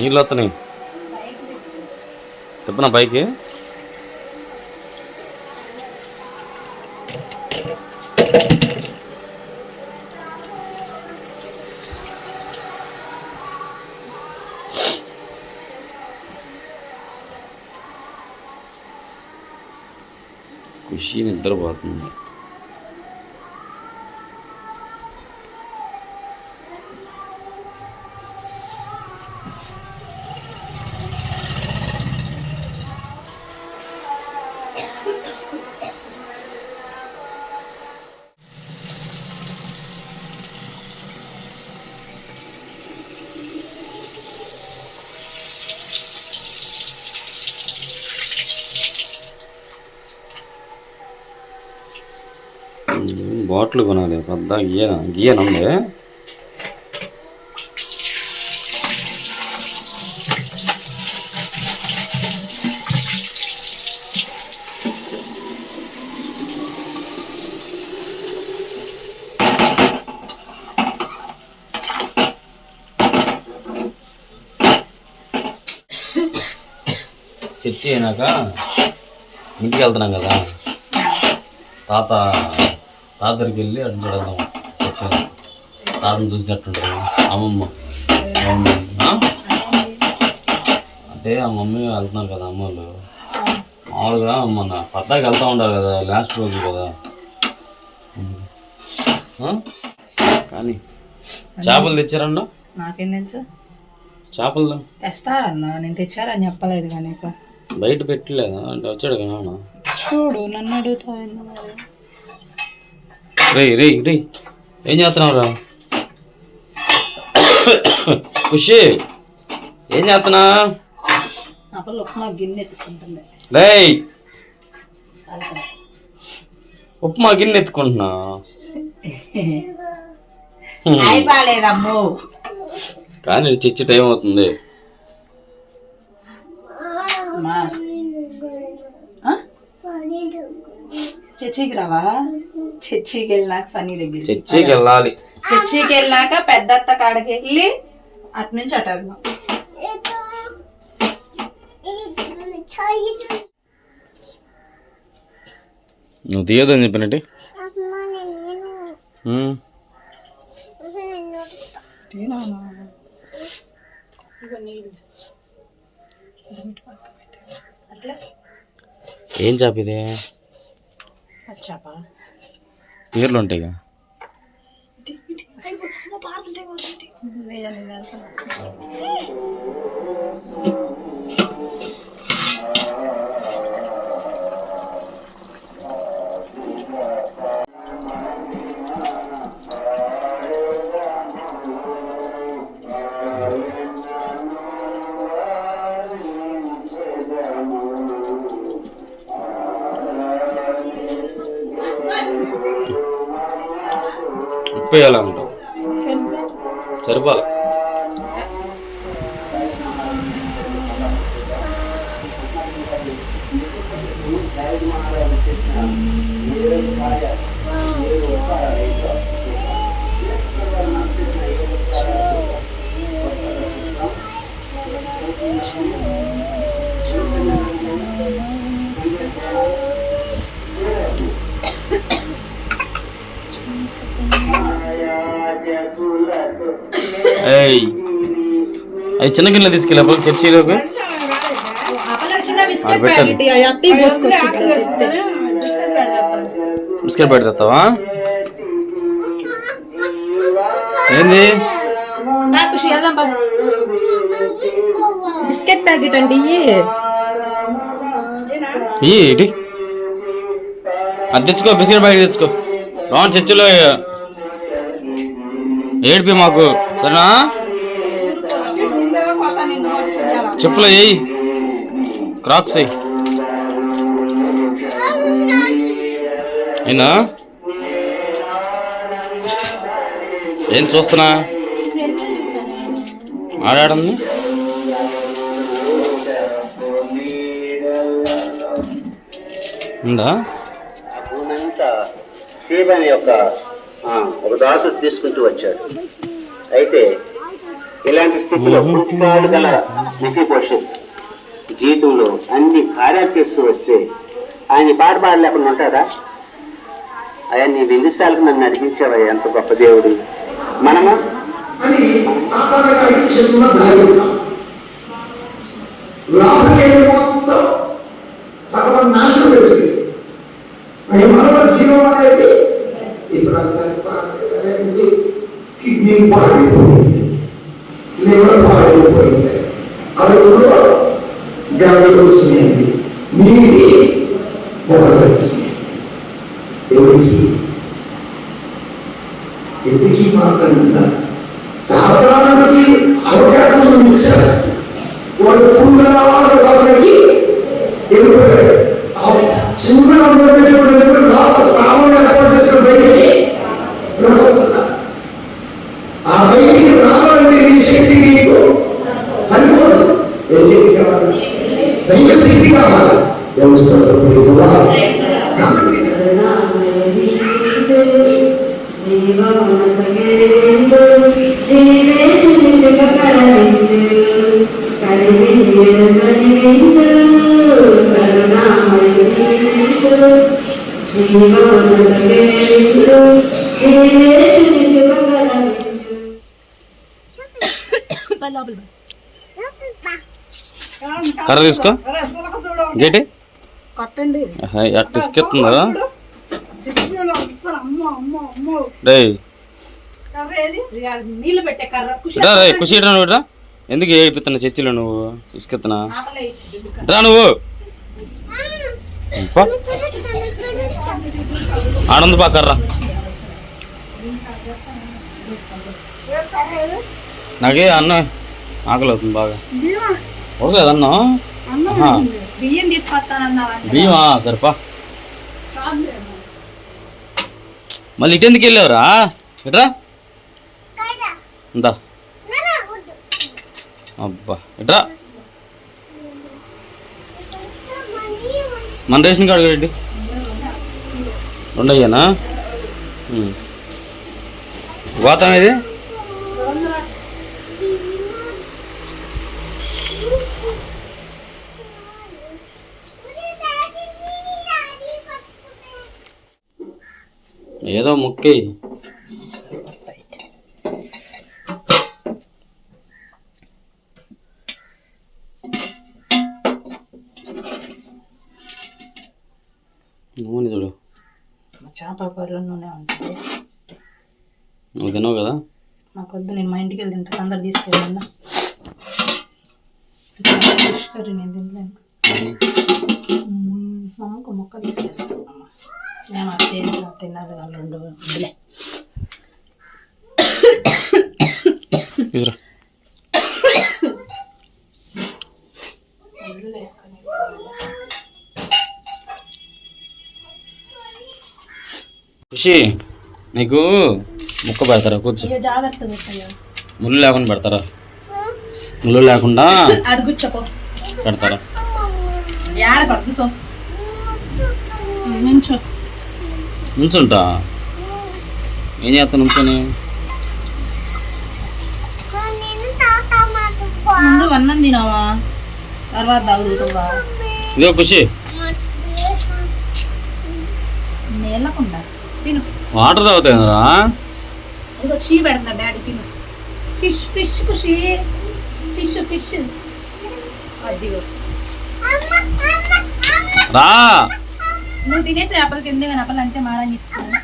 నీళ్ళు వస్తున్నాయి చెప్పనా పైకి? ఖుషి నిద్రపోతుంది. బాటిల్ కొనాలి. పెద్ద గీయన? గీయన ఉంది చర్చి అయినాక ఇంటికి వెళ్తున్నాం కదా. తాత తాత దగ్గరికి వెళ్ళి అటు చూడదాం. వచ్చాను తాతను చూసినట్టుంటారు అమ్మమ్మ? అంటే ఆ మమ్మీ వెళ్తున్నారు కదా అమ్మోళ్ళు. మామూలుగా మన పద్దాకి వెళ్తూ ఉంటారు కదా లాస్ట్ రోజు కదా? కానీ చేపలు తెచ్చారన్నా? నాకేం తెలుసు. చేపలు తెస్తారన్న నేను తెచ్చారని చెప్పలేదు కానీ. బయట పెట్టలేదా. అంటే వచ్చాడు కదా చూడు నన్ను అడుగుతావు రేయ్ రేయ్ రేయ్. ఏం చేస్తున్నావురా ఖుషి ఏం చేస్తున్నా? పిల్ల ఉప్మా గిన్నె ఎత్తుకుంటుంది రేయ్. ఉప్మా గిన్నె ఎత్తుకుంటున్నా. కానీ చిచ్చి టైం అవుతుంది? చర్చికి రావా? చర్చికి వెళ్ళినాక పని దగ్గర చర్చికి వెళ్ళాలి చర్చికి వెళ్ళినాక పెద్దత్త కాడికి వెళ్ళి అటు నుంచి అటు వెళ్దాం నువ్వు తీయదని చెప్పినట్టు. ఏం చేప ఇది వచ్చాపా పేర్లు ఉంటాయిగా ఉప్పు వేయాలంటావు సరిపోలే ఏయ్. అవి చిన్న గిన్నెలు తీసుకెళ్ళా చర్చిలోకి చిన్న బిస్కెట్ ఆడ పెట్టాను. ప్యాకెట్. బిస్కెట్ పెడతావా? ఏంది. బిస్కెట్ ప్యాకెట్ అండి ఇటీ. అది తెచ్చుకో బిస్కెట్ బయట తెచ్చుకో. రాను చర్చిలో ఏడిపి మాకు. సరేనా? కొడతా చెప్పులు వేయి క్రాక్స్ వేయి అయినా ఏం చూస్తున్నా? ఆడాడుంది ఉందా? శివని యొక్క ఒక దాసుడు తీసుకుంటూ వచ్చాడు. అయితే ఇలాంటి స్థితిలో పుట్టిపాడు గల నిధిపోషం జీవితంలో అన్ని కార్యాలు చేస్తూ వస్తే ఆయన పాట పాడలేకుండా ఉంటారా అయ్యా నీ విందుసాలకు నన్ను నడిపించావయ్యా ఎంత గొప్ప దేవుడు. మనము? అని ఇప్పుడు అంతా కిడ్నీ పాడైపోయింది లివర్ పాడైపోయింది అడుగులో గడప వచ్చినాయండి నీటి ఒక వచ్చినాయి ఎవరికి ఎందుకు మాట్లాడుతుందా సాధారణకి అవకాశం ఇచ్చారు వాడు పురుగుల వాళ్ళకి వెళ్ళిపోయారు చిన్న కర్ర తీసుకో. గేటి. కొట్టండి. అట్ట ఇసుకెత్తుందా రే ఇది కాదు, నీళ్ళు పెట్టే కర్ర కుషి ఇట్రా రే ఖుషి ఇట్రా నువ్వు ఇట్రా ఎందుకు ఏడిపిస్తున్నా చర్చిలో నువ్వు? ఇసుకెత్తున్నా. రా నువ్వు. పో. ఆడంది పా కర్ర. నాకే అన్న ఆకలి అవుతుంది బాగా ఓకే అన్న. బియ్యం తీసుకొస్తానన్నావా బియ్యమా? సరిపా. మళ్ళీ ఇటు ఎందుకు వెళ్ళావురా? ఇట్రా. ఇందా అబ్బా. ఇట్రా. మన రేషన్ కార్డు ఏంటి రెండు అయ్యానా ఉమ్. గోతం ఇది ఏదో ముక్కి. నూనె చూడు. చేపల కూరలో నూనె ఉంటుంది. నువ్వు తినవు కదా? నాకు వద్దు నేను మా ఇంటికి వెళ్ళి తింటాను అందరు తీసుకెళ్ళాను ఫిష్ కర్రీ నేను తినలేను. మ్మ్. మా అమ్మకు మొక్క తీసుకెళ్తాను అత్తే తిన్నది వాళ్ళు రెండు వద్దులే. ఖుషి నీకు ముక్క పెడతారా? కూర్చో. ముళ్ళు లేకుండా పెడతారా? ముళ్ళు లేకుండా అడుగుచ్చపో. పెడతారా? ఏడ పడుతుంది సో. నుంచో. నుంచుంటా. ఏం చేస్తా నుంచొని? ముందు అన్నం తినావా? తర్వాత తాగుతావా ఇదో ఖుషి. నేలకుండా. తిను. వాటర్ తాగుతాయిరా ఇదిగో చీ పెడతా డాడీ తిను. Fish fish Khushi. Fish fish. అదిగో. రా. నువ్వు తినేసి చేపలు తిందే కానీ అప్పలు అంతే మారం ఇస్తాను